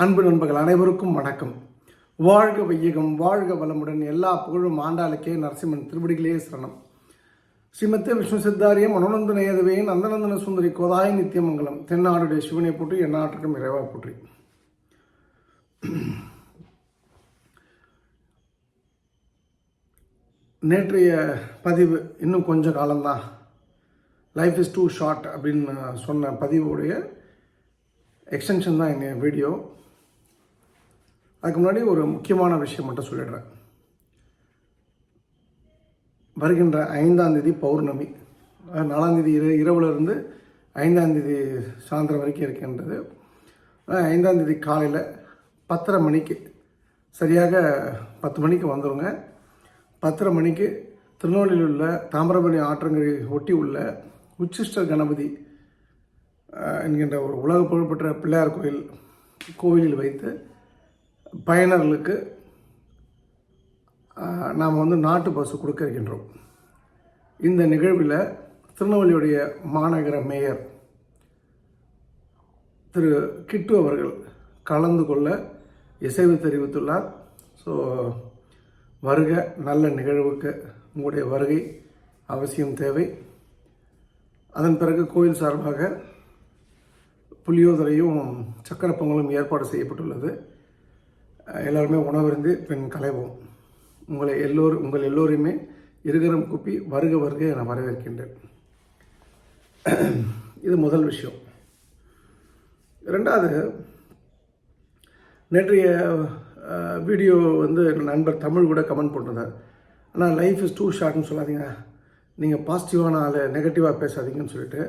அன்பு நண்பர்கள் அனைவருக்கும் வணக்கம். வாழ்க வையகம் வாழ்க வளமுடன் எல்லா புகழும் ஆண்டாளுக்கே நரசிம்மன் திருவடிகளே சரணம். ஸ்ரீமத்தே விஷ்ணு சித்தாரிய மனோநந்த நேயதவேன் நந்தநந்தன சுந்தரி கோதாய நித்தியமங்கலம் தென்னாடுடைய சிவனை போற்றி எந்நாட்டுக்கும் இறைவா போற்றி. நேற்றைய பதிவு இன்னும் கொஞ்ச காலம்தான். லைஃப் இஸ் டூ ஷார்ட் அப்படின்னு சொன்ன பதிவுடைய எக்ஸ்டென்ஷன் தான் எங்கள் வீடியோ. அதுக்கு முன்னாடி ஒரு முக்கியமான விஷயம் மட்டும் சொல்லிடுறேன். வருகின்ற ஐந்தாம் தேதி பௌர்ணமி. நாலாம் தேதி இரவு இரவுலேருந்து ஐந்தாம் தேதி சாயந்தரம் வரைக்கும் இருக்கின்றது. ஐந்தாம் தேதி காலையில் பத்தரை மணிக்கு சரியாக பத்து மணிக்கு வந்துடுங்க பத்தரை மணிக்கு திருநெல்வேலியில் உள்ள தாமிரபரணி ஆற்றங்கரை ஒட்டி உள்ள உச்சிஷ்டர் கணபதி என்கின்ற ஒரு உலக புகழ்பெற்ற பிள்ளையார் கோயில் கோவிலில் வைத்து பயனர்களுக்கு நாம் வந்து நாட்டு பஸ்ஸு கொடுக்க இருக்கின்றோம். இந்த நிகழ்வில் திருநெல்வேலியுடைய மாநகர மேயர் திரு கிட்டு அவர்கள் கலந்து கொள்ள இசைவு தெரிவித்துள்ளார். ஸோ வருக நல்ல நிகழ்வுக்கு உங்களுடைய வருகை அவசியம் தேவை. அதன் பிறகு கோயில் சார்பாக புளியோதரையும் சக்கரை பொங்கலும் ஏற்பாடு செய்யப்பட்டுள்ளது. எல்லாருமே உணவருந்து பெண் கலைவோம் உங்களை எல்லோரும் உங்கள் எல்லோரையுமே இருகரம் கூப்பி வருக வருக என வரவேற்கின்றேன். இது முதல் விஷயம். ரெண்டாவது நேற்றைய வீடியோ வந்து நண்பர் தமிழ் கூட கமெண்ட் பண்ணுறார் ஆனால் லைஃப் இஸ் டூ ஷார்ட்னு சொல்லாதீங்க. நீங்கள் பாசிட்டிவான ஆள் நெகட்டிவாக பேசாதீங்கன்னு சொல்லிட்டு.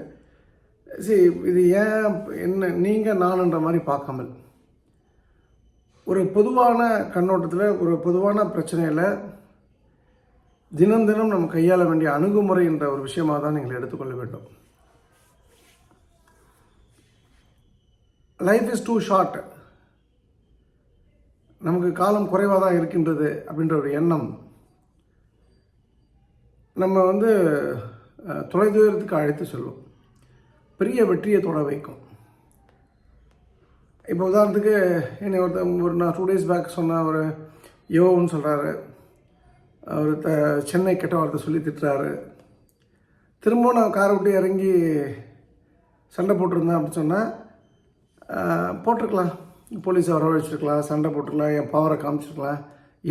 சரி இது ஏன் என்ன நீங்கள் நானுன்ற மாதிரி பார்க்காமல். ஒரு பொதுவான கண்ணோட்டத்தில் ஒரு பொதுவான பிரச்சனையில் தினம் தினம் நம்ம கையாள வேண்டிய அணுகுமுறை என்ற ஒரு விஷயமாக தான் நீங்கள் எடுத்துக்கொள்ள வேண்டும். லைஃப் இஸ் டூ ஷார்ட் நமக்கு காலம் குறைவாக தான் இருக்கின்றது அப்படின்ற ஒரு எண்ணம் நம்ம வந்து தொலைதூரத்துக்கு அழைத்து செல்லும் பெரிய வெற்றியை தொட வைக்கும். இப்போ உதாரணத்துக்கு என்னை ஒருத்த ஒரு நான் டூ டேஸ் பேக் சொன்ன ஒரு யோன்னு சொல்கிறாரு அவர் த சென்னை கெட்ட வார்த்தை சொல்லி திட்டுறாரு. திரும்பவும் நான் காரை விட்டு இறங்கி சண்டை போட்டிருந்தேன் அப்படின்னு சொன்னால் போட்டிருக்கலாம். போலீஸை வரவழைச்சிருக்கலாம் சண்டை போட்டிருக்கலாம் என் பவரை காமிச்சிருக்கலாம்.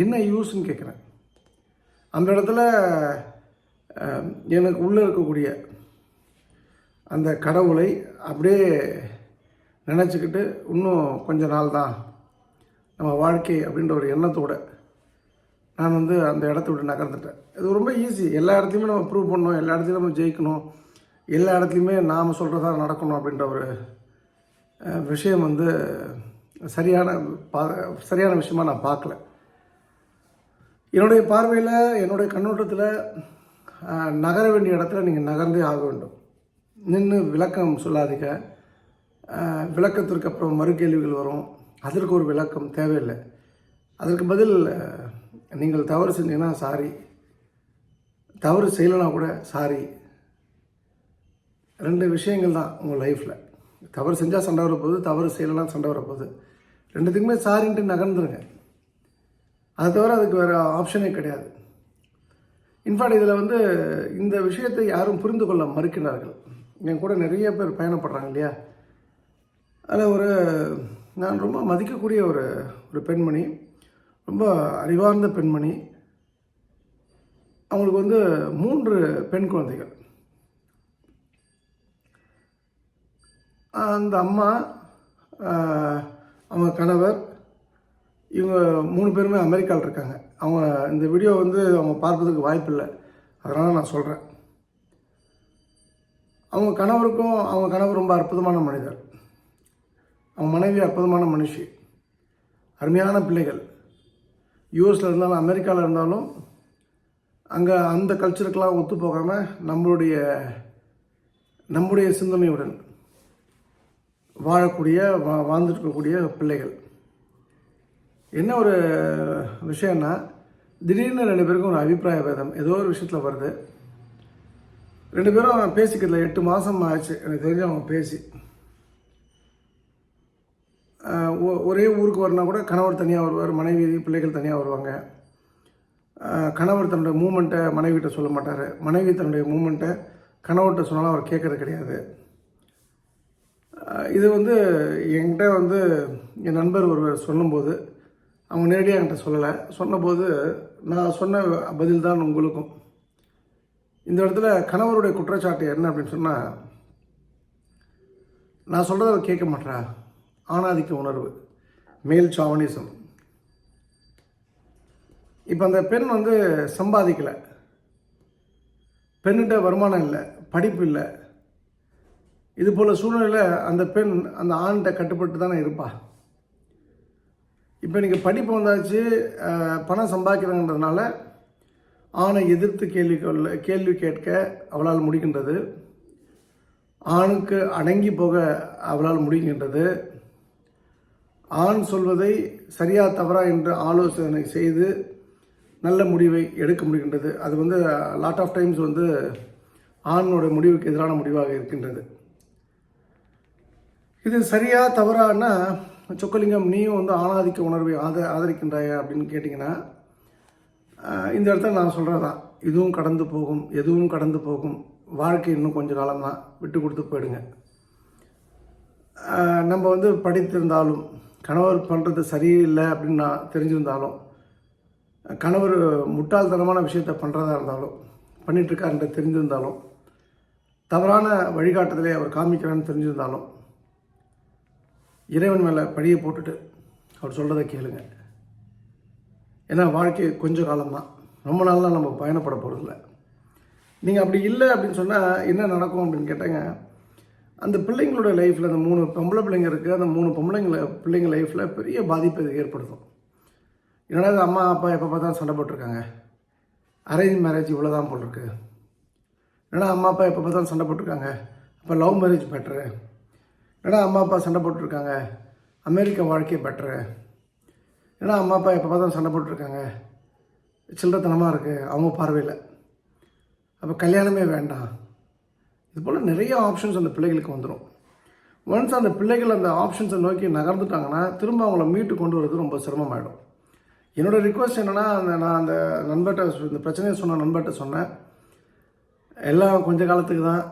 என்ன யூஸ்ன்னு கேட்குறேன் அந்த இடத்துல எனக்கு உள்ளே இருக்கக்கூடிய அந்த கடவுளை அப்படியே நினச்சிக்கிட்டு இன்னும் கொஞ்ச நாள் தான் நம்ம வாழ்க்கை அப்படின்ற ஒரு எண்ணத்தோடு நான் வந்து அந்த இடத்த விட்டு நகர்ந்துட்டேன். இது ரொம்ப ஈஸி எல்லா இடத்துலையுமே நம்ம ப்ரூவ் பண்ணணும் எல்லா இடத்துலையும் நம்ம ஜெயிக்கணும். எல்லா இடத்துலையுமே நாம் சொல்கிறதா நடக்கணும் அப்படின்ற ஒரு விஷயம் வந்து சரியான பா சரியான விஷயமா நான் பார்க்கல. என்னுடைய பார்வையில் என்னுடைய கண்ணோட்டத்தில் நகர வேண்டிய இடத்துல நீங்கள் நகர்ந்தே ஆக வேண்டும். நின்று விளக்கம் சொல்லாதீங்க. விளக்கத்திற்கு அப்புறம் மறுகேள்விகள் வரும். அதற்கு ஒரு விளக்கம் தேவையில்லை. அதற்கு பதில் நீங்கள் தவறு செஞ்சீங்கன்னா சாரி. தவறு செய்யலைனா கூட சாரி. ரெண்டு விஷயங்கள் தான் உங்கள் லைஃப்பில் தவறு செஞ்சால் சண்டை வரப்போகுது தவறு செய்யலைனா சண்டை வரப்போகுது. ரெண்டுத்துக்குமே சாரின்ட்டு நகர்ந்துருங்க. அதை தவிர அதுக்கு வேறு ஆப்ஷனே கிடையாது. இன்ஃபேக்ட் இதில் வந்து இந்த விஷயத்தை யாரும் புரிந்து கொள்ள மறுக்கிறார்கள். என் கூட நிறைய பேர் பயணப்படுறாங்க இல்லையா? அதில் ஒரு நான் ரொம்ப மதிக்கக்கூடிய ஒரு ஒரு பெண்மணி ரொம்ப அறிவார்ந்த பெண்மணி. அவங்களுக்கு வந்து மூன்று பெண் குழந்தைகள். அந்த அம்மா அவங்க கணவர் இவங்க மூணு பேருமே அமெரிக்காவில் இருக்காங்க. அவங்க இந்த வீடியோ வந்து அவங்க பார்ப்பதுக்கு வாய்ப்பு இல்லை. அதனால் நான் சொல்கிறேன் அவங்க கணவருக்கும் அவங்க கணவர் ரொம்ப அற்புதமான மனிதர். அவங்க மனைவி அற்புதமான மனுஷி. அருமையான பிள்ளைகள். யூஎஸில் இருந்தாலும் அமெரிக்காவில் இருந்தாலும் அங்கே அந்த கல்ச்சருக்கெல்லாம் ஒத்து போகாமல் நம்மளுடைய நம்முடைய சிந்தனையுடன் வாழக்கூடிய வா வாழ்ந்துட்டு இருக்கக்கூடிய பிள்ளைகள். என்ன ஒரு விஷயம்னா திடீர்னு ரெண்டு பேருக்கும் ஒரு அபிப்பிராய பேதம் ஏதோ ஒரு விஷயத்தில் வருது. ரெண்டு பேரும் பேசிக்கிறதுல எட்டு மாதம் ஆச்சு. எனக்கு தெரிஞ்சு அவங்க பேசி. ஒரே ஊருக்கு வரனா கூட கணவர் தனியாக வருவார் மனைவி பிள்ளைகள் தனியாக வருவாங்க. கணவர் தன்னுடைய மூமெண்ட்டை மனைவிகிட்ட சொல்ல மாட்டார். மனைவி தன்னுடைய மூமெண்ட்டை கணவர்கிட்ட சொன்னாலும் அவர் கேட்கறது கிடையாது. இது வந்து என்கிட்ட வந்து என் நண்பர் ஒருவர் சொல்லும்போது அவங்க நேரடியாக என்கிட்ட சொல்லலை. சொன்னபோது நான் சொன்ன பதில் தான் உங்களுக்கும். இந்த இடத்துல கணவருடைய குற்றச்சாட்டு என்ன அப்படின்னு சொன்னால் நான் சொல்கிறத அவர் கேட்க மாட்டேறா ஆணாதிக்க உணர்வு மேல் சாவனிசம் இப்போ அந்த பெண் வந்து சம்பாதிக்கலை. பெண்ணிட்ட வருமானம் இல்லை படிப்பு இல்லை. இது போல் சூழ்நிலையில் அந்த பெண் அந்த ஆண்கிட்ட கட்டுப்பட்டு தானே இருப்பா. இப்போ நீங்கள் படிப்பு வந்தாச்சு பணம் சம்பாதிக்கிறாங்கன்றதுனால ஆணை எதிர்த்து கேள்வி கொள்ள கேள்வி கேட்க அவளால் முடிகின்றது. ஆணுக்கு அடங்கி போக அவளால் முடிகின்றது. ஆண் சொல்வதை சரியா தவறா என்று ஆலோசனை செய்து நல்ல முடிவை எடுக்க முடிகின்றது. அது வந்து லாட் ஆஃப் டைம்ஸ் வந்து ஆணோட முடிவுக்கு எதிரான முடிவாக இருக்கின்றது. இது சரியா தவறானா சொக்கலிங்கம் நீயும் வந்து ஆணாதிக்க உணர்வை ஆத ஆதரிக்கின்றாயா அப்படின்னு கேட்டிங்கன்னா இந்த இடத்துல நான் சொல்கிறதான் இதுவும் கடந்து போகும் எதுவும் கடந்து போகும். வாழ்க்கை இன்னும் கொஞ்சம் காலம்தான் விட்டு கொடுத்து போயிடுங்க. நம்ம வந்து படித்திருந்தாலும் கணவர் பண்ணுறது சரியில்லை அப்படின்னு நான் தெரிஞ்சிருந்தாலும் கணவர் முட்டாள்தனமான விஷயத்தை பண்ணுறதா இருந்தாலும் பண்ணிகிட்ருக்காருன்ற தெரிஞ்சிருந்தாலும் தவறான வழிகாட்டுதலை அவர் காமிக்கிறான்னு தெரிஞ்சிருந்தாலும் இறைவன் மேலே பழியை போட்டுட்டு அவர் சொல்கிறத கேளுங்க. ஏன்னா வாழ்க்கை கொஞ்ச காலம்தான். ரொம்ப நாள்லாம் நம்ம பயணப்பட போகிறதில்ல நீங்கள் அப்படி இல்லை அப்படின்னு சொன்னால் என்ன நடக்கும் அப்படின்னு கேட்டாங்க அந்த பிள்ளைங்களோட லைஃப்பில் அந்த மூணு பொம்பளை பிள்ளைங்க இருக்குது அந்த மூணு பொம்பளைங்களை பிள்ளைங்க லைஃப்பில் பெரிய பாதிப்பை இது ஏற்படுத்தும். என்னடா அம்மா அப்பா எப்போ பார்த்தா சண்டை போட்டிருக்காங்க? அரேஞ்ச் மேரேஜ் இவ்வளோ தான் போல் இருக்குது என்னடா அம்மா அப்பா எப்போ பார்த்தாலும் சண்டை போட்டிருக்காங்க? அப்போ லவ் மேரேஜ் பெட்ரு என்னடா அம்மா அப்பா சண்டை போட்டிருக்காங்க? அமெரிக்க வாழ்க்கை பெட்ரு ஏன்னா அம்மா அப்பா எப்போ பார்த்தாலும் சண்டை போட்டிருக்காங்க? சில்லறத்தனமாக இருக்குது அவங்க பார்வையில். அப்போ கல்யாணமே வேண்டாம். இது போல் நிறைய ஆப்ஷன்ஸ் அந்த பிள்ளைகளுக்கு வந்துடும் ஒன்ஸ் அந்த பிள்ளைகள் அந்த ஆப்ஷன்ஸை நோக்கி நகர்ந்துட்டாங்கன்னா திரும்ப அவங்கள மீட்டு கொண்டு வரது ரொம்ப சிரமமாயிடும். என்னோட ரிக்வஸ்ட் என்னென்னா அந்த நான் அந்த நண்பர்கிட்ட இந்த பிரச்சனையை சொன்ன நண்பர்கிட்ட சொன்னேன். எல்லாம் கொஞ்ச காலத்துக்கு தான்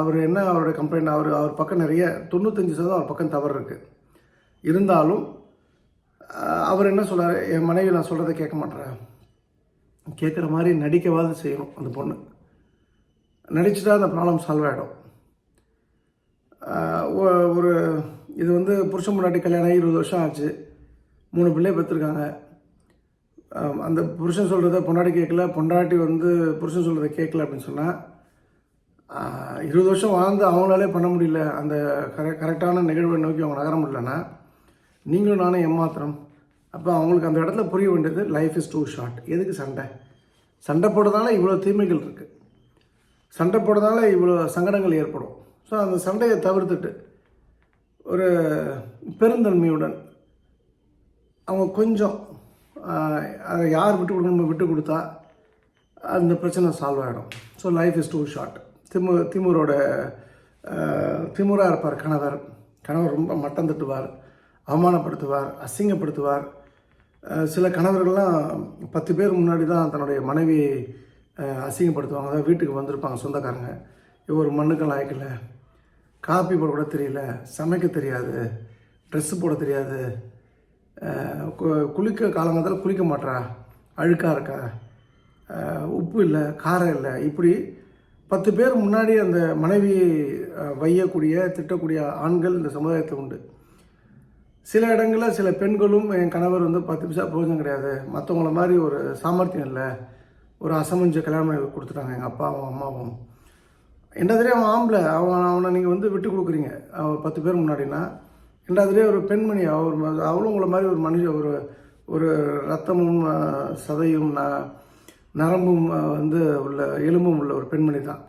அவர் என்ன அவருடைய கம்ப்ளைண்ட் அவர் அவர் பக்கம் நிறைய தொண்ணூத்தஞ்சு சதவீதம் அவர் பக்கம் தவறு இருக்குது இருந்தாலும் அவர் என்ன சொல்கிறார் என் மனைவி நான் சொல்கிறத கேட்க மாட்டேறேன். கேட்குற மாதிரி நடிக்கவாது செய்யணும் அந்த பொண்ணு. நடிச்சுட்டா அந்த ப்ராப்ளம் சால்வ் ஆகிடும் ஒரு இது வந்து புருஷன் முன்னாடி கல்யாணம் ஆகி இருபது வருஷம் ஆச்சு. மூணு பிள்ளை பெற்றிருக்காங்க அந்த புருஷன் சொல்கிறத பொண்டாட்டி கேட்கல பொண்டாட்டி வந்து புருஷன் சொல்கிறத கேட்கல அப்படின்னு சொன்னால் இருபது வருஷம் வாழ்ந்து அவங்களாலே பண்ண முடியல. அந்த கரெ கரெக்டான நிகழ்வை நோக்கி அவங்க நகர முடியலன்னா நீங்களும் நானும் ஏமாத்திரம் அப்போ அவங்களுக்கு அந்த இடத்துல புரிய வேண்டியது லைஃப் இஸ் டூ ஷார்ட் எதுக்கு சண்டை? சண்டை போடுறதுனால இவ்வளோ தீமைகள் இருக்குது சண்டை போடுறதால இவ்வளோ சங்கடங்கள் ஏற்படும். ஸோ அந்த சண்டையை தவிர்த்துட்டு ஒரு பெருந்தன்மையுடன் அவங்க கொஞ்சம் அதை யார் விட்டு கொடுக்கணுமோ விட்டு கொடுத்தா அந்த பிரச்சனை சால்வ் ஆகிடும் so life is too short திமு திமுரோட திமுராக இருப்பார் கணவர். கணவர் ரொம்ப மட்டம் தட்டுவார் அவமானப்படுத்துவார் அசிங்கப்படுத்துவார். சில கணவர்கள்லாம் பத்து பேர் முன்னாடி தான் தன்னுடைய மனைவியை அசிங்கப்படுத்துவாங்க. அதாவது வீட்டுக்கு வந்திருப்பாங்க சொந்தக்காரங்க. ஒரு மண்ணுக்கெல்லாம் ஆய்க்கல. காப்பி போட கூட தெரியல. சமைக்க தெரியாது. ட்ரெஸ்ஸு போட தெரியாது. கு- குளிக்க காலங்காலத்தில் குளிக்க மாட்றா. அழுக்காக இருக்கா. உப்பு இல்லை காரம் இல்லை. இப்படி பத்து பேர் முன்னாடி அந்த மனைவி வையக்கூடிய திட்டக்கூடிய ஆண்கள் இந்த சமுதாயத்தில் உண்டு. சில இடங்களில் சில பெண்களும் என் கணவர் வந்து பத்து பைசா பிரயோஜனம் கிடையாது. மற்றவங்கள மாதிரி ஒரு சாமர்த்தியம் இல்லை. ஒரு அசமஞ்ச கல்யாணம் கொடுத்துட்டாங்க எங்கள் அப்பாவும் அம்மாவும். ரெண்டாவதுலேயே அவன் ஆம்பளை அவன் அவனை நீங்கள் வந்து விட்டு கொடுக்குறீங்க. அவன் பத்து பேர் முன்னாடினா ரெண்டாவதுலேயே ஒரு பெண்மணி அவர் அவளும் உங்களை மாதிரி ஒரு மனுஷ ஒரு ஒரு ரத்தமும் சதையும் ந- நரம்பும் வந்து உள்ள எலும்பும் உள்ள ஒரு பெண்மணி தான்.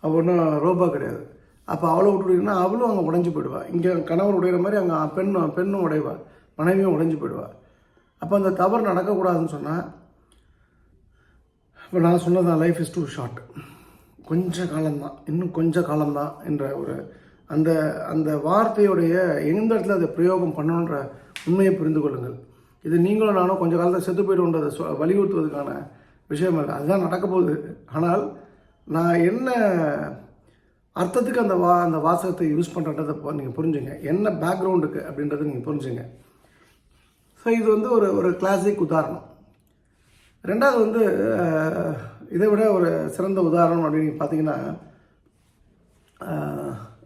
அவள் ஒன்றும் ரோபா கிடையாது. அப்போ அவளை விட்டுட்டீங்கன்னா அவளும் அங்கே உடஞ்சி போயிடுவா. இங்கே கணவர் உடையிற மாதிரி அங்கே பெண்ணும் பெண்ணும் உடைவா மனைவியும் உடஞ்சி போயிடுவா. அப்போ அந்த தவறு நடக்கக்கூடாதுன்னு சொன்னால் இப்போ நான் சொன்னதான் லைஃப் இஸ் டூ ஷார்ட் கொஞ்ச காலம்தான் இன்னும் கொஞ்ச காலம்தான் என்ற ஒரு அந்த அந்த வார்த்தையுடைய எந்த இடத்துல அதை பிரயோகம் பண்ணணுன்ற உண்மையை புரிந்து கொள்ளுங்கள். இது நீங்களும் நானும் கொஞ்ச காலத்தில் செத்து போய்டுன்றதை சொ வலியுறுத்துவதற்கான விஷயம் இல்லை அதுதான் நடக்க போகுது. ஆனால் நான் என்ன அர்த்தத்துக்கு அந்த வா அந்த வாசகத்தை யூஸ் பண்ணுறன்றதை நீங்கள் புரிஞ்சுங்க. என்ன பேக்ரவுண்டுக்கு அப்படின்றத நீங்கள் புரிஞ்சுங்க. ஸோ இது வந்து ஒரு ஒரு கிளாசிக் உதாரணம். ரெண்டாவது வந்து இதை விட ஒரு சிறந்த உதாரணம் அப்படின்னு பார்த்தீங்கன்னா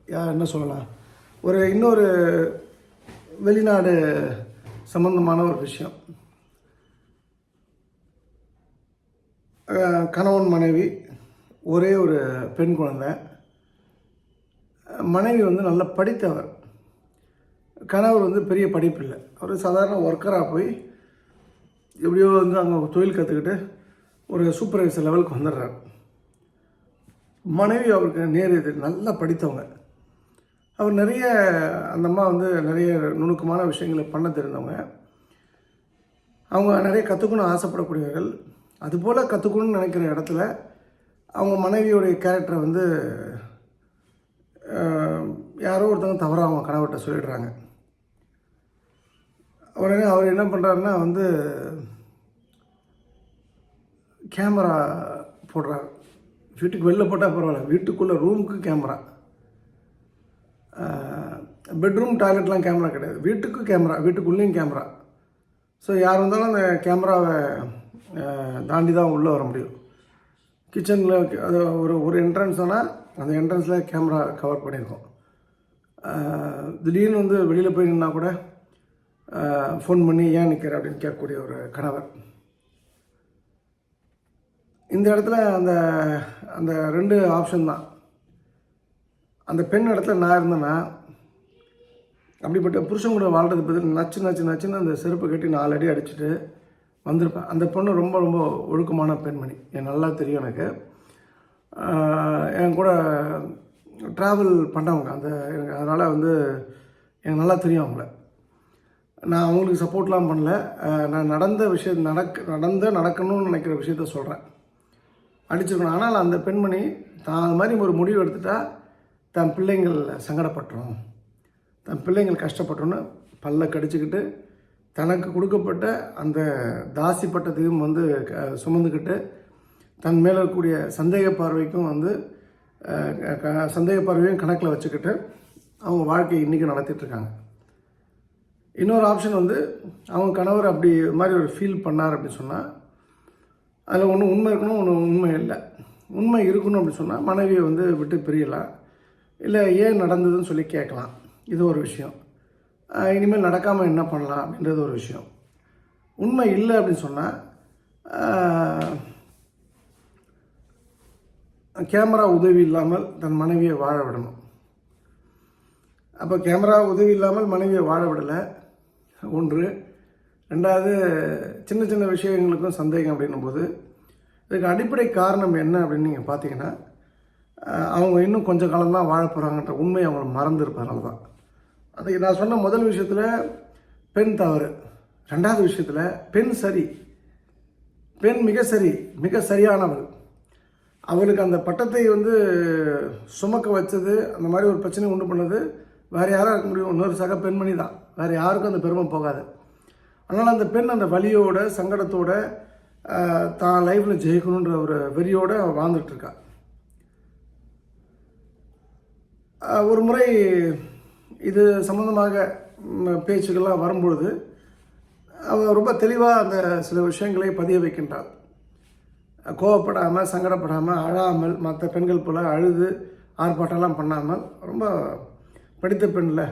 யார் என்ன சொல்லலாம்? ஒரு இன்னொரு வெளிநாடு சம்பந்தமான ஒரு விஷயம். கணவன் மனைவி ஒரே ஒரு பெண் குழந்தை. மனைவி வந்து நல்லா படித்தவர். கணவர் வந்து பெரிய படிப்பு இல்லை அவர் சாதாரண ஒர்க்கராக போய் எப்படியோ வந்து அங்கே தொழில் கற்றுக்கிட்டு ஒரு சூப்பர்வைசர் லெவலுக்கு வந்துடுறாரு. மனைவி அவருக்கு நேர் இது நல்லா படித்தவங்க. அவர் நிறைய அந்த அம்மா வந்து நிறைய நுணுக்கமான விஷயங்களை பண்ண தெரிந்தவங்க. அவங்க நிறைய கற்றுக்கணும் ஆசைப்படக்கூடியவர்கள். அதுபோல் கற்றுக்கணும்னு நினைக்கிற இடத்துல அவங்க மனைவியோடைய கேரக்டரை வந்து யாரோ ஒருத்தவங்க தவறாக அவங்க கணவர்கிட்ட சொல்லிடுறாங்க. உடனே அவர் என்ன பண்ணுறாருன்னா வந்து கேமரா போடுறாரு. வீட்டுக்கு வெளில போட்டால் பரவாயில்ல. வீட்டுக்குள்ளே ரூமுக்கு கேமரா பெட்ரூம் டாய்லெட்லாம் கேமரா கிடையாது. வீட்டுக்கு கேமரா வீட்டுக்குள்ளேயும் கேமரா ஸோ யார் வந்தாலும் அந்த கேமராவை தாண்டி தான் உள்ளே வர முடியும். கிச்சனில் அது ஒரு ஒரு என்ட்ரன்ஸ் ஆனால் அந்த என்ட்ரன்ஸில் கேமரா கவர் பண்ணியிருக்கோம் திடீர்னு வந்து வெளியில் போய் நின்னா கூட ஃபோன் பண்ணி ஏன் நிற்கிற அப்படின்னு கேட்கக்கூடிய ஒரு கணவர். இந்த இடத்துல அந்த அந்த ரெண்டு ஆப்ஷன் தான். அந்த பெண் இடத்துல நான் இருந்தேன்னா அப்படிப்பட்ட புருஷன் கூட வாழ்றது பதில் நச்சு நச்சு நச்சுன்னு அந்த செருப்பு கட்டி நாலு அடி அடிச்சுட்டு வந்திருப்பேன். அந்த பொண்ணு ரொம்ப ரொம்ப ஒழுக்கமான பெண்மணி. எனக்கு நல்லா தெரியும் எனக்கு. என் கூட ட்ராவல் பண்ணவங்க. அந்த எனக்கு அதனால் வந்து எனக்கு நல்லா தெரியும் அவங்கள. நான் அவங்களுக்கு சப்போர்ட்லாம் பண்ணல. நான் நடந்த விஷயம் நடக்க நடந்த நடக்கணும்னு நினைக்கிற விஷயத்த சொல்கிறேன் அடிச்சிருக்கணும். ஆனால் அந்த பெண்மணி தான் அது மாதிரி ஒரு முடிவு எடுத்துட்டா தன் பிள்ளைங்கள் சங்கடப்பட்டுரும். தன் பிள்ளைங்கள் கஷ்டப்பட்டோன்னு பல்ல கடிச்சுக்கிட்டு தனக்கு கொடுக்கப்பட்ட அந்த தாசி பட்டத்தையும் வந்து க- சுமந்துக்கிட்டு தன் மேலே இருக்கக்கூடிய சந்தேக பார்வைக்கும் வந்து க- சந்தேக பார்வையும் கணக்கில் வச்சுக்கிட்டு அவங்க வாழ்க்கையை இன்றைக்கி நடத்திட்டுருக்காங்க இன்னொரு ஆப்ஷன் வந்து அவங்க கணவர் அப்படி மாதிரி ஒரு ஃபீல் பண்ணார் அப்படின்னு சொன்னால் அதில் ஒன்று உண்மை இருக்கணும் ஒன்று உண்மை இல்லை. உண்மை இருக்கணும் அப்படின்னு சொன்னால் மனைவியை வந்து விட்டு பிரியலாம். இல்லை ஏன் நடந்ததுன்னு சொல்லி கேட்கலாம். இது ஒரு விஷயம். இனிமேல் நடக்காமல் என்ன பண்ணலாம் அப்படின்றது ஒரு விஷயம். உண்மை இல்லை அப்படின்னு சொன்னால் கேமரா உதவி இல்லாமல் தன் மனைவியை வாழ விடணும். அப்போ கேமரா உதவி இல்லாமல் மனைவியை வாழ விடலை. ஒன்று. ரெண்டாவது சின்ன சின்ன விஷயங்களுக்கும் சந்தேகம் அப்படின்னும் போது இதுக்கு அடிப்படை காரணம் என்ன அப்படின்னு நீங்கள் பார்த்தீங்கன்னா அவங்க இன்னும் கொஞ்சம் காலம் தான் வாழ போகிறாங்கன்ற உண்மையை அவங்க மறந்துருப்பதனால தான். அது நான் சொன்ன முதல் விஷயத்தில் பெண் தவறு. ரெண்டாவது விஷயத்தில் பெண் சரி. பெண் மிக சரி மிக சரியானவள். அவளுக்கு அந்த பட்டத்தை வந்து சுமக்க வச்சது அந்த மாதிரி ஒரு பிரச்சனை உண்டு பண்ணது வேறு யாராக இருக்க முடியும் இன்னொரு சக பெண்மணி தான். வேறு யாருக்கும் அந்த பெருமை போகாது. அதனால் அந்த பெண் அந்த வலியோட சங்கடத்தோட தான் லைஃப்பில் ஜெயிக்கணுன்ற ஒரு வெறியோடு அவள் வாழ்ந்துட்டு ஒரு முறை இது சம்மந்தமாக பேச்சுக்கள்லாம் வரும்பொழுது அவள் ரொம்ப தெளிவாக அந்த சில விஷயங்களை பதிய வைக்கின்றாள். கோவப்படாமல் சங்கடப்படாமல் அழாமல் மற்ற பெண்கள் போல் அழுது ஆர்ப்பாட்டம்லாம் பண்ணாமல் ரொம்ப படித்த பெண்ணில்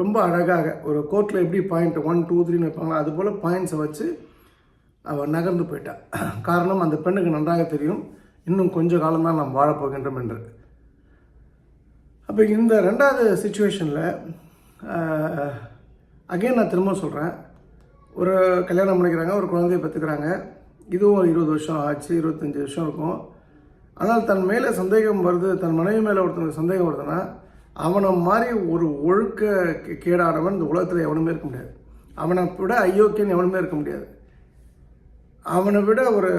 ரொம்ப அழகாக ஒரு கோர்ட்டில் எப்படி பாயிண்ட் ஒன் டூ த்ரீன்னு வைப்பாங்களோ அது போல் பாயிண்ட்ஸை வச்சு அவள் நகர்ந்து போயிட்டாள் காரணம் அந்த பெண்ணுக்கு நன்றாக தெரியும். இன்னும் கொஞ்ச காலம்தான் நாம் வாழப்போகின்றோம் என்று. அப்போ இந்த ரெண்டாவது சுச்சுவேஷனில் அகைன் நான் திரும்ப சொல்கிறேன் ஒரு கல்யாணம் பண்ணிக்கிறாங்க ஒரு குழந்தைய பெற்றுக்கிறாங்க. இதுவும் ஒரு இருபது வருஷம் ஆச்சு இருபத்தஞ்சி வருஷம் இருக்கும். ஆனால் தன் மேலே சந்தேகம் வருது தன் மனைவி மேலே ஒருத்தனுக்கு சந்தேகம் வருதுன்னா அவனை மாதிரி ஒரு ஒழுக்க கேடானவன் இந்த உலகத்தில் எவனுமே இருக்க முடியாது. அவனை விட ஐயோக்கியன் எவனுமே இருக்க முடியாது. அவனை விட ஒரு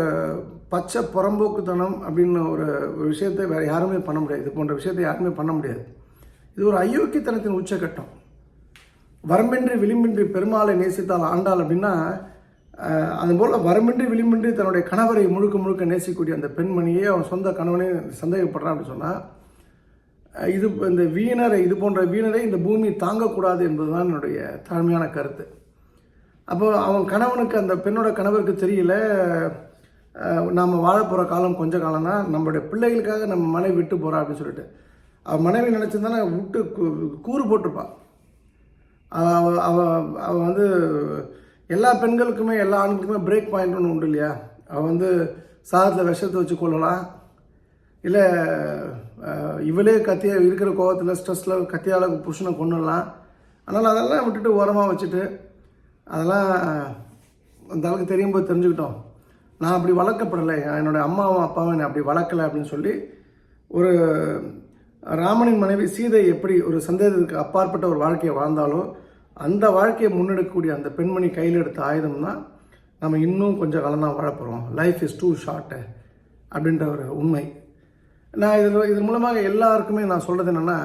பச்சை புறம்போக்குத்தனம் அப்படின்னு ஒரு விஷயத்தை வேறு யாருமே பண்ண முடியாது. இது போன்ற விஷயத்தை யாருமே பண்ண முடியாது. இது ஒரு அயோக்கியத்தனத்தின் உச்சக்கட்டம் வரம்பின்றி விளிம்பின்றி பெருமாளை நேசித்தால் ஆண்டாள் அப்படின்னா அது அதுபோல் வரம்பின்றி விளிம்பின்றி தன்னுடைய கணவரை முழுக்க முழுக்க நேசிக்கக்கூடிய அந்த பெண்மணியே அவன் சொந்த கணவனே சந்தேகப்படுறான் அப்படின்னு சொன்னால் இது இந்த வீணரை இது போன்ற வீணரை இந்த பூமி தாங்கக்கூடாது என்பதுதான் என்னுடைய தாழ்மையான கருத்து. அப்போ அவன் கணவனுக்கு அந்த பெண்ணோட கணவருக்கு தெரியல நாம் வாழப்போகிற காலம் கொஞ்ச காலம் தான் நம்மளுடைய பிள்ளைகளுக்காக நம்ம மனைவி விட்டு போகிறா அப்படின்னு சொல்லிட்டு. அவன் மனைவி நினச்சிருந்தானே விட்டு கூறு போட்டிருப்பான் அவ அவ வந்து எல்லா பெண்களுக்குமே எல்லா ஆண்களுக்குமே பிரேக் பாயிண்ட் ஒன்று உண்டு இல்லையா? அவள் வந்து சாதத்தில் விஷத்தை வச்சு கொள்ளலாம் இல்லை இவளே கத்திய இருக்கிற கோவத்தில் ஸ்ட்ரெஸ்ஸில் கத்தியால் புருஷனை கொண்டுடலாம் அதனால் அதெல்லாம் விட்டுட்டு ஓரமாக வச்சுட்டு அதெல்லாம் அந்த அளவுக்கு தெரியும் போது தெரிஞ்சுக்கிட்டோம். நான் அப்படி வளர்க்கப்படலை. என்னோடய அம்மாவும் அப்பாவும் என்னை அப்படி வளர்க்கலை அப்படின்னு சொல்லி ஒரு ராமனின் மனைவி சீதை எப்படி ஒரு சந்தேகத்துக்கு அப்பாற்பட்ட ஒரு வாழ்க்கையை வாழ்ந்தாலோ அந்த வாழ்க்கையை முன்னெடுக்கக்கூடிய அந்த பெண்மணி கையில் எடுத்த ஆயுதம் தான் நம்ம இன்னும் கொஞ்சம் காலம் தான் வாழப்போகிறோம் லைஃப் இஸ் டூ ஷார்ட்டு அப்படின்ற ஒரு உண்மை. நான் இதில் இதன் மூலமாக எல்லாருக்குமே நான் சொல்கிறது என்னென்னா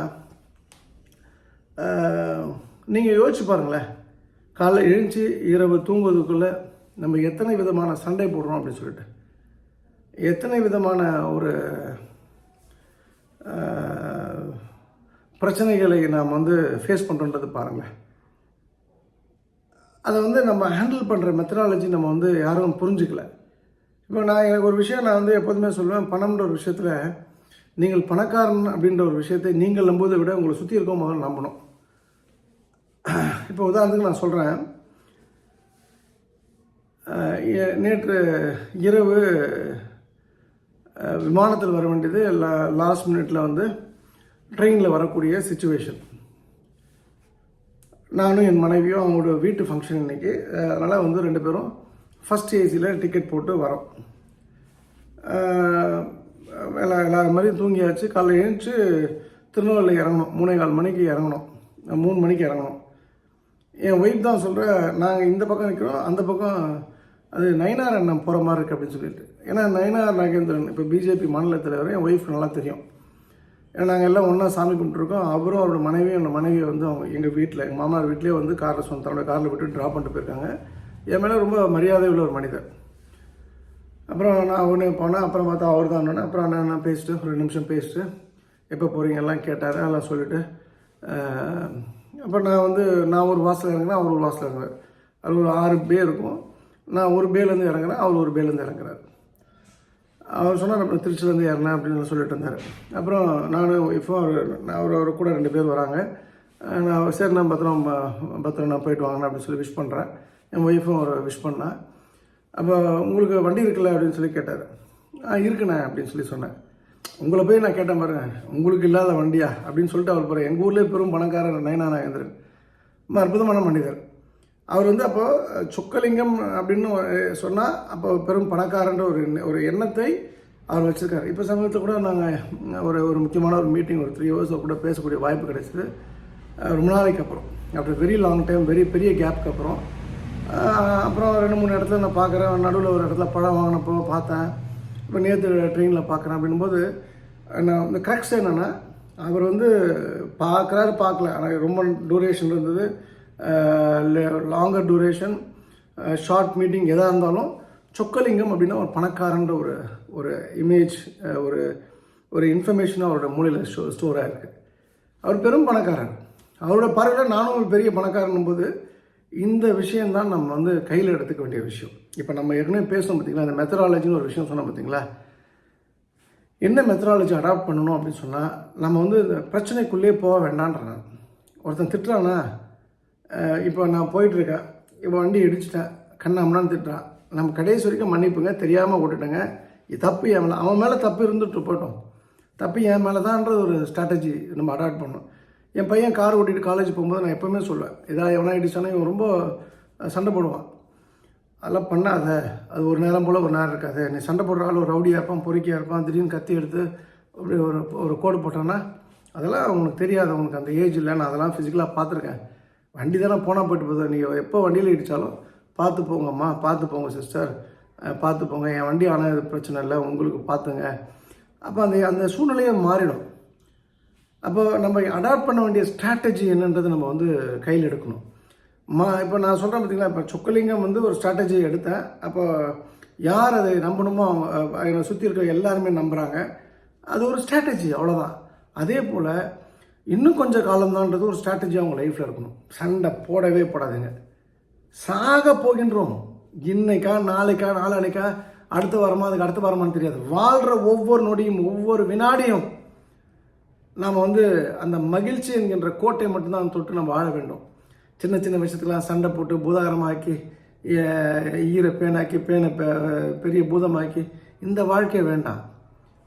நீங்கள் யோசிச்சு பாருங்களேன். காலைல எழுந்துச்சு இரவு தூங்குவதுக்குள்ளே நம்ம எத்தனை விதமான சண்டை போடுறோம் அப்படின்னு சொல்லிட்டு. எத்தனை விதமான ஒரு பிரச்சனைகளை நாம் வந்து ஃபேஸ் பண்ணுறோன்றது பாருங்களேன். அதை வந்து நம்ம ஹேண்டில் பண்ணுற மெத்தடாலஜி நம்ம வந்து யாரும் புரிஞ்சுக்கல. இப்போ நான் எனக்கு ஒரு விஷயம் நான் வந்து எப்போதுமே சொல்லுவேன். பணம்ன்ற ஒரு விஷயத்தில் நீங்கள் பணக்காரன் அப்படின்ற ஒரு விஷயத்தை நீங்கள் நம்புவதை விட உங்களை சுற்றி இருக்கவங்க முதல்ல நம்பணும். இப்போ உதாரணத்துக்கு நான் சொல்கிறேன் நேற்று இரவு விமானத்தில் வர வேண்டியது லா லாஸ்ட் மினிட்ல வந்து ட்ரெயினில் வரக்கூடிய சுச்சுவேஷன் நானும் என் மனைவியும் அவங்களோட வீட்டு ஃபங்க்ஷன் இன்னைக்கு. அதனால் வந்து ரெண்டு பேரும் ஃபஸ்ட் ஏசியில் டிக்கெட் போட்டு வரோம். வேலை எல்லா மாதிரியும் தூங்கியாச்சு. காலையில் எழுந்துச்சு திருநெல்வேலி இறங்கணும். மூணே கால் மணிக்கு இறங்கணும். மூணு மணிக்கு இறங்கணும். என் ஒய்ஃப் தான் சொல்கிற நாங்கள் இந்த பக்கம் நிற்கிறோம் அந்த பக்கம் அது நயனார் அண்ணன் போகிற மாதிரி இருக்குது அப்படின்னு சொல்லிட்டு. ஏன்னா நயனார் நாகேந்திரன் இப்போ பிஜேபி மாநில தலைவர் என் ஒய்ஃப் நல்லா தெரியும். ஏன்னா நாங்கள் எல்லாம் ஒன்றா சாமி கும்பிட்ருக்கோம் அவரும் அவரோட மனைவியும் என்னோட மனைவியை வந்து அவங்க எங்கள் வீட்டில் எங்கள் மாமனார் வீட்லேயே வந்து காரில் சொந்த தன்னோட காரில் விட்டு ட்ராப் பண்ணிட்டு போயிருக்காங்க. என் மேலே ரொம்ப மரியாதை உள்ள ஒரு மனிதர். அப்புறம் நான் ஒன்று போனேன். அப்புறம் பார்த்தா அவர் தான் அப்புறம் நான் நான் பேசிட்டு ஒரு நிமிஷம் பேசிட்டு எப்போ போகிறீங்க எல்லாம் கேட்டார் எல்லாம் சொல்லிவிட்டு அப்புறம் நான் வந்து நான் ஒரு வாசல் இறங்குறேன் அவர் ஒரு வாசல் இறங்குறார் அது ஒரு ஆறு பே இருக்கும். நான் ஒரு பேலேருந்து இறங்குறேன் அவர் ஒரு பேலேருந்து இறங்குறாரு. அவர் சொன்னார் அப்புறம் திருச்சிலேருந்து ஏறினேன் அப்படின்னு சொல்லிட்டு இருந்தார். அப்புறம் நானும் ஒய்ஃபும் அவர் நான் அவர் அவர் கூட ரெண்டு பேர் வராங்க. நான் சரி நான் பத்திரம் ப- பத்திரம் நான் போயிட்டு வாங்கினேன் அப்படின்னு சொல்லி விஷ் பண்ணுறேன் என் ஒய்ஃபும் அவர் விஷ் பண்ணேன் அப்போ உங்களுக்கு வண்டி இருக்குல்ல அப்படின்னு சொல்லி கேட்டார். ஆ இருக்குண்ணே அப்படின்னு சொல்லி சொன்னேன் உங்களை போய் நான் கேட்டேன் பாருங்க உங்களுக்கு இல்லாத வண்டியா அப்படின்னு சொல்லிட்டு அவர் பாரு எங்கள் ஊர்லேயே பெரும் பணக்காரர் நயனா நாகேந்திரன் ரொம்ப அற்புதமான மனிதர். அவர் வந்து அப்போது சொக்கலிங்கம் அப்படின்னு சொன்னால் அப்போ பெரும் பணக்காரன்ற ஒரு ஒரு எண்ணத்தை அவர் வச்சுருக்காரு. இப்போ சமயத்தில் கூட நாங்கள் ஒரு ஒரு முக்கியமான ஒரு மீட்டிங் ஒரு த்ரீ ஹவர்ஸ் கூட பேசக்கூடிய வாய்ப்பு கிடைச்சிது. ரொம்ப நாளைக்கு அப்புறம். அப்படி வெரி லாங் டைம் வெரி பெரிய கேப்புக்கு அப்புறம். அப்புறம் ரெண்டு மூணு இடத்துல நான் பார்க்குறேன். நடுவில் ஒரு இடத்துல பழம் வாங்கினப்போ பார்த்தேன். இப்போ நேற்று ட்ரெயினில் பார்க்குறேன் அப்படின்போது நான் இந்த கரெக்ட்ஸ் என்னென்னா அவர் வந்து பார்க்குறாரு பார்க்கல. ஆனால் ரொம்ப டூரேஷன் இருந்தது. லாங்கர் டூரேஷன் ஷார்ட் மீட்டிங் எதாக இருந்தாலும் சொக்கலிங்கம் அப்படின்னா ஒரு பணக்காரன்ற ஒரு ஒரு இமேஜ் ஒரு ஒரு இன்ஃபர்மேஷன் அவரோட மூலையில் ஸ்டோ ஸ்டோராக இருக்குது அவர் பெரும் பணக்காரர். அவரோட பார்வையில் நானும் ஒரு பெரிய பணக்காரன் போது இந்த விஷயந்தான் நம்ம வந்து கையில் எடுத்துக்க வேண்டிய விஷயம். இப்போ நம்ம ஏற்கனவே பேசணும் பார்த்தீங்களா இந்த மெத்தடாலஜின்னு ஒரு விஷயம் சொன்னோம் பார்த்தீங்களா என்ன மெத்தடாலஜி அடாப்ட் பண்ணணும் அப்படின்னு சொன்னால் நம்ம வந்து இந்த பிரச்சனைக்குள்ளேயே போக வேண்டான்றான் ஒருத்தன் திட்டுறானா? இப்போ நான் போயிட்டுருக்கேன். இப்போ வண்டி இடிச்சிட்டேன். கண்ணாமனான்னு திட்டுறான். நம்ம கடைசி வரைக்கும் மன்னிப்புங்க. தெரியாமல் விட்டுட்டேங்க. தப்பு என் மேலே அவன் மேலே தப்பு இருந்துட்டு போட்டோம் தப்பு என் மேலே தான்ன்ற ஒரு ஸ்ட்ராட்டஜி நம்ம அடாப்ட் பண்ணணும். என் பையன் கார் ஓட்டிட்டு காலேஜ் போகும்போது நான் எப்போவுமே சொல்லுவேன் ஏதாவது எவனா இடிச்சானா இவன் ரொம்ப சண்டை போடுவான். அதெல்லாம் பண்ணாத அது ஒரு நேரம் போல் ஒரு நேரம் இருக்காது. நீ சண்டை போடுற ஆள் ஒரு ரவுடியாக இருப்பான் பொறுக்கியாக இருப்பான் திடீர்னு கத்தி எடுத்து அப்படி ஒரு ஒரு கோடு போட்டான்னா அதெல்லாம் அவனுக்கு தெரியாது. அவனுக்கு அந்த ஏஜ் இல்லை நான் அதெல்லாம் ஃபிசிக்கலாக பார்த்துருக்கேன். வண்டி தானே போனால் போயிட்டு போதும் நீங்கள் எப்போ வண்டியில் இடித்தாலும் பார்த்து போங்கம்மா பார்த்து போங்க சிஸ்டர் பார்த்து போங்க. என் வண்டி ஆனால் பிரச்சனை இல்லை. உங்களுக்கு பார்த்துங்க. அப்போ அந்த அந்த சூழ்நிலையை மாறிடும். அப்போ நம்ம அடாப்ட் பண்ண வேண்டிய ஸ்ட்ராட்டஜி என்னன்றது நம்ம வந்து கையில் எடுக்கணும். மா இப்போ நான் சொல்கிறேன் பார்த்தீங்களா இப்போ சொக்கலிங்கம் வந்து ஒரு ஸ்ட்ராட்டஜி எடுத்தேன். அப்போ யார் அதை நம்பணுமோ அவங்க என்னை சுற்றி இருக்கிற எல்லாருமே நம்புகிறாங்க அது ஒரு ஸ்ட்ராட்டஜி அவ்வளோதான் அதே போல் இன்னும் கொஞ்சம் காலம்தான்றது ஒரு ஸ்ட்ராட்டஜி அவங்க லைஃப்பில் இருக்கணும். சண்டை போடவே போடாதுங்க. சாக போகின்றோம். இன்னைக்கா நாளைக்கா நாளானைக்கா அடுத்த வாரமா அதுக்கு அடுத்த வாரமான்னு தெரியாது. வாழ்கிற ஒவ்வொரு நொடியும் ஒவ்வொரு வினாடியும் நாம் வந்து அந்த மகிழ்ச்சி என்கின்ற கோட்டை மட்டும்தான் தொட்டு நம்ம வாழ வேண்டும். சின்ன சின்ன விஷயத்துக்கெல்லாம் சண்டை போட்டு பூதாகரமாக்கி ஈர பேனாக்கி பேனை பெ- பெரிய பூதமாக்கி இந்த வாழ்க்கை வேண்டாம்.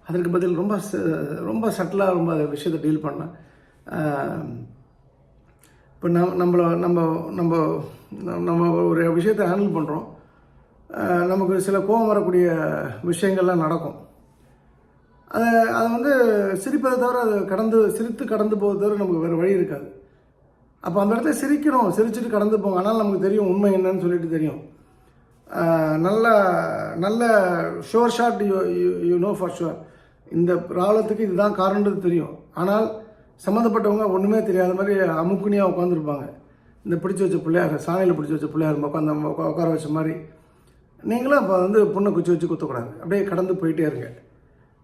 அதற்கு பதில் ரொம்ப ச- ரொம்ப சட்டிலாக ரொம்ப விஷயத்தை டீல் பண்ணேன். இப்போ நம் நம்மளை நம்ம நம்ம நம்ம ஒரு விஷயத்தை ஹேண்டில் பண்ணுறோம் நமக்கு சில கோபம் வரக்கூடிய விஷயங்கள்லாம் நடக்கும். அதை அதை வந்து சிரிப்பதை தவிர அதை கடந்து சிரித்து கடந்து போவதை தவிர நமக்கு வேறு வழி இருக்காது. அப்போ அந்த இடத்துல சிரிக்கிறோம் சிரிச்சுட்டு கடந்து போங்க. ஆனால் நமக்கு தெரியும் உண்மை என்னன்னு சொல்லிட்டு தெரியும். நல்ல நல்ல sure shot you you know for sure இந்த ப்ராப்ளத்துக்கு இதுதான் காரணன்றது தெரியும். ஆனால் சம்மந்தப்பட்டவங்க ஒன்றுமே தெரியாத மாதிரி அமுக்குனியாக உட்காந்துருப்பாங்க இந்த பிடிச்சி வச்ச பிள்ளையார் சாணியில் பிடிச்சி வச்ச பிள்ளையார் உட்காந்து உட்கார வச்ச மாதிரி. நீங்களும் அப்போ வந்து பொண்ணை குச்சி வச்சு குத்தக்கூடாது. அப்படியே கடந்து போயிட்டே இருங்க.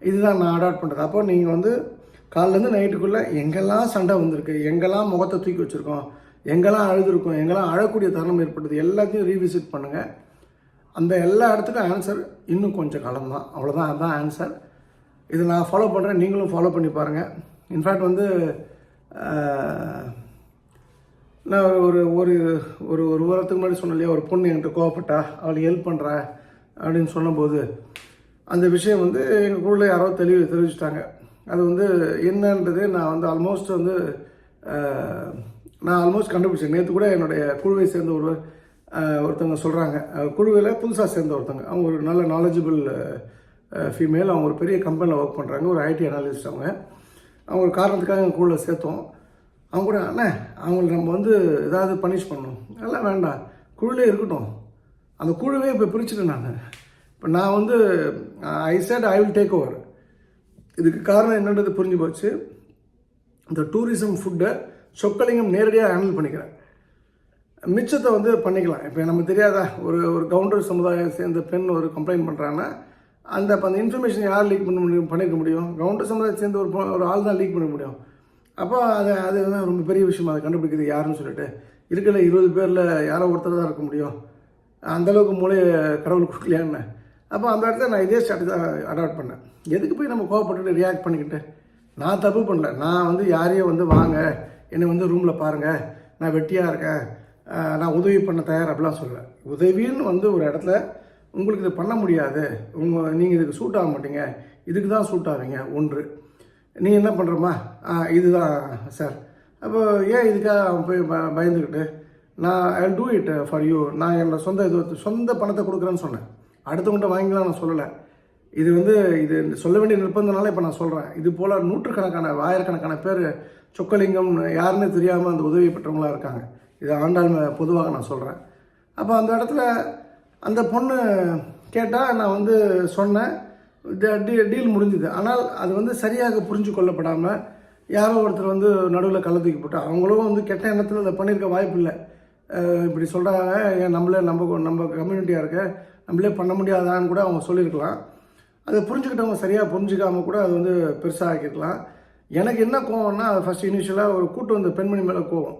இதுதான் நான் அடாப்ட் பண்ணுறது அப்போ நீங்கள் வந்து காலிலேருந்து நைட்டுக்குள்ளே எங்கெல்லாம் சண்டை வந்திருக்கு எங்கெல்லாம் முகத்தை தூக்கி வச்சுருக்கோம் எங்கெல்லாம் அழுதுருக்கோம் எங்கெல்லாம் அழக்கூடிய தருணம் ஏற்பட்டது எல்லாத்தையும் ரீவிசிட் பண்ணுங்கள் அந்த எல்லா இடத்துக்கும் ஆன்சர் இன்னும் கொஞ்சம் காலம் தான். அவ்வளோதான் அதுதான் ஆன்சர் இது நான் ஃபாலோ பண்ணுறேன் நீங்களும் ஃபாலோ பண்ணி பாருங்கள் இன்ஃபேக்ட் வந்து நான் ஒரு ஒரு ஒரு ஒரு வாரத்துக்கு முன்னாடி சொன்னேன் இல்லையா ஒரு பொண்ணு என்கிட்ட கோவப்பட்டா அவளுக்கு ஹெல்ப் பண்ணுறேன் அப்படின்னு சொன்னபோது அந்த விஷயம் வந்து எங்கள் குழுவில் யாரோ தெளிவு தெரிவிச்சிட்டாங்க. அது வந்து என்னன்றது நான் வந்து ஆல்மோஸ்ட் வந்து நான் ஆல்மோஸ்ட் கண்டுபிடிச்சேன். நேற்று கூட என்னுடைய குழுவை சேர்ந்த ஒருவர் ஒருத்தவங்க சொல்கிறாங்க குழுவில் புதுசாக சேர்ந்த ஒருத்தவங்க. அவங்க ஒரு நல்ல நாலேஜபிள் ஃபீமேல் அவங்க ஒரு பெரிய கம்பெனியில் ஒர்க் பண்ணுறாங்க ஒரு ஐடி அனாலிஸ்ட் அவங்க. அவங்க ஒரு காரணத்துக்காக எங்கள் குழுவில் சேர்த்தோம். அவங்க கூட அண்ணே அவங்கள நம்ம வந்து ஏதாவது பனிஷ் பண்ணணும். எல்லாம் வேண்டாம். குழுவிலே இருக்கட்டும். அந்த குழுவே இப்போ பிரிச்சுட்டேன் நான். இப்போ நான் வந்து I said I will take over இதுக்கு காரணம் என்னன்றது புரிஞ்சு போச்சு. இந்த டூரிசம் ஃபுட்டை சொக்கலிங்கம் நேரடியாக ஹேண்டில் பண்ணிக்கிறேன். மிச்சத்தை வந்து பண்ணிக்கலாம். இப்போ நம்ம தெரியாதா? ஒரு ஒரு கவுண்டர் சமுதாயம் சேர்ந்த பெண் ஒரு கம்ப்ளைண்ட் பண்ணுறாங்கன்னா அந்த அப்போ அந்த இன்ஃபர்மேஷன் யார் லீக் பண்ண முடியும் பண்ணிக்க முடியும்? கவுண்டர் சமுதாயம் சேர்ந்த ஒரு ஒரு ஆள் தான் லீக் பண்ண முடியும். அப்போ அது அது தான் ரொம்ப பெரிய விஷயம்? அதை கண்டுபிடிக்கிறது யாருன்னு சொல்லிட்டு. இருக்கிற இருபது பேரில் யாரோ ஒருத்தர் தான் இருக்க முடியும். அந்தளவுக்கு மூளையை கடவுள் கொடுக்கலையான்னு அப்போ அந்த இடத்துல நான் இதே ஸ்ட்ராட்டஜி தான் அடாப்ட் பண்ணேன். எதுக்கு போய் நம்ம கோவப்பட்டுட்டு ரியாக்ட் பண்ணிக்கிட்டு? நான் தப்பு பண்ணல. நான் வந்து யாரையும் வந்து வாங்க என்னை வந்து ரூமில் பாருங்கள் நான் வெட்டியாக இருக்கேன் நான் உதவி பண்ண தயார் அப்படிலாம் சொல்கிறேன் உதவின்னு வந்து ஒரு இடத்துல உங்களுக்கு இது பண்ண முடியாது. உங்கள் நீங்கள் இதுக்கு சூட் ஆக மாட்டீங்க. இதுக்கு தான் சூட் ஆவீங்க. ஒன்று. நீ என்ன பண்ணுறமா இதுதான் சார் அப்போ ஏன் இதுக்காக போய் ப பயந்துக்கிட்டு? நான் I do it for you நான் என்னோடய சொந்த இது சொந்த பணத்தை கொடுக்குறேன்னு சொன்னேன். அடுத்தவங்கள்ட்ட வாங்கிக்கலாம் நான் சொல்லலை. இது வந்து இது சொல்ல வேண்டிய நிர்பந்தனால இப்போ நான் சொல்கிறேன் இது போல் நூற்றுக்கணக்கான ஆயிரக்கணக்கான பேர் சொக்கலிங்கம் யாருன்னு தெரியாமல் அந்த உதவி பெற்றவங்களா இருக்காங்க. இது ஆண்டாள் பொதுவாக நான் சொல்கிறேன் அப்போ அந்த இடத்துல அந்த பொண்ணு கேட்டால் நான் வந்து சொன்னேன். டீ- டீல் முடிஞ்சுது. ஆனால் அது வந்து சரியாக புரிஞ்சு கொள்ளப்படாமல் யாரோ ஒருத்தர் வந்து நடுவில் கள்ள தூக்கி போட்டு அவங்களும் வந்து கெட்ட எண்ணத்தில் அதை பண்ணியிருக்க வாய்ப்பு இல்லை. இப்படி சொல்கிறாங்க ஏன் நம்மளே நம்ம நம்ம கம்யூனிட்டியாக இருக்க நம்மளே பண்ண முடியாதான்னு கூட அவங்க சொல்லியிருக்கலாம். அதை புரிஞ்சுக்கிட்டவங்க சரியாக புரிஞ்சுக்காமல் கூட அது வந்து பெருசாக ஆக்கியிருக்கலாம். எனக்கு என்ன கோவம்னா அது ஃபஸ்ட் இனிஷியலாக ஒரு கூட்டு வந்த பெண்மணி மேலே கோவம்.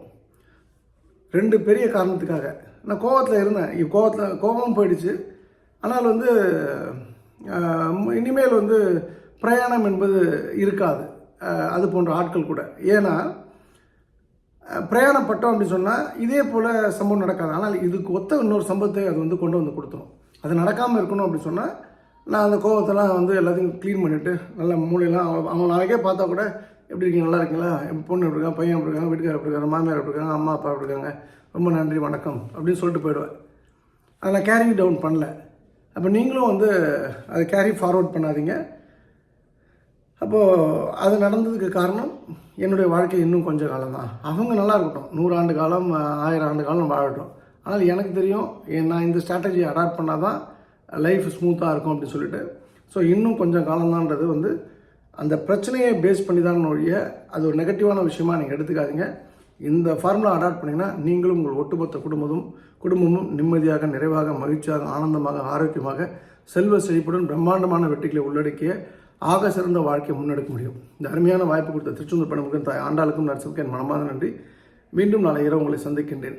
ரெண்டு பெரிய காரணத்துக்காக. நான் கோவத்தில் இருந்தேன். கோவத்தில் கோபம் போயிடுச்சு. ஆனால் வந்து இனிமேல் வந்து பிரயாணம் என்பது இருக்காது. அது போன்ற ஆட்கள் கூட. ஏன்னா பிரயாணப்பட்டோம் அப்படின்னு சொன்னால் இதே போல் சம்பவம் நடக்காது. ஆனால் இதுக்கு ஒத்த இன்னொரு சம்பவத்தை அது வந்து கொண்டு வந்து கொடுத்துரும். அது நடக்காமல் இருக்கணும் அப்படின்னு சொன்னால் நான் அந்த கோவத்தெல்லாம் வந்து எல்லாத்தையும் க்ளீன் பண்ணிவிட்டு நல்ல மூலையெல்லாம் அவங்க அவங்க நாளைக்கே பார்த்தா கூட எப்படி இருக்கீங்க? நல்லா இருக்கீங்களா? என் பொண்ணு எப்படி இருக்காங்க பையன் எப்படி இருக்காங்க வீட்டுக்காரர் எப்படி இருக்காங்க மாமியார் எப்படி இருக்காங்க? அம்மா அப்பா எப்படி இருக்காங்க? ரொம்ப நன்றி வணக்கம் அப்படின்னு சொல்லிட்டு போயிடுவேன். அதை நான் கேரி டவுன் பண்ணல. அப்போ நீங்களும் வந்து அதை கேரி ஃபார்வர்ட் பண்ணாதீங்க. அப்போது அது நடந்ததுக்கு காரணம் என்னுடைய வாழ்க்கை இன்னும் கொஞ்சம் காலம் தான் அவங்க நல்லா இருக்கட்டும். நூறு ஆண்டு காலம் ஆயிரம் ஆண்டு காலம் வாழட்டும். ஆனால் எனக்கு தெரியும் நான் இந்த ஸ்ட்ராட்டஜியை அடாப்ட் பண்ணால் தான் லைஃப் ஸ்மூத்தாக இருக்கும் அப்படின்னு சொல்லிட்டு. ஸோ இன்னும் கொஞ்சம் காலம்தான்றது வந்து அந்த பிரச்சனையை பேஸ் பண்ணி தான் ஒழிய அது ஒரு நெகட்டிவான விஷயமா நீங்கள் எடுத்துக்காதீங்க. இந்த ஃபார்முலா அடாப்ட் பண்ணிங்கன்னா நீங்களும் உங்கள் ஒட்டுமொத்த குடும்பமும் குடும்பமும் நிம்மதியாக நிறைவாக மகிழ்ச்சியாக ஆனந்தமாக ஆரோக்கியமாக செல்வ செழிப்புடன் பிரம்மாண்டமான வெற்றிகளை உள்ளடக்கிய ஆக சிறந்த வாழ்க்கையை முன்னெடுக்க முடியும். இந்த அருமையான வாய்ப்பு கொடுத்த திருச்செந்தூர் பணமுக்கும் தாய் ஆண்டாளுக்கும் நரசுக்கும் என் மனமார்ந்த நன்றி. மீண்டும் நாளை இரவு உங்களை சந்திக்கின்றேன்.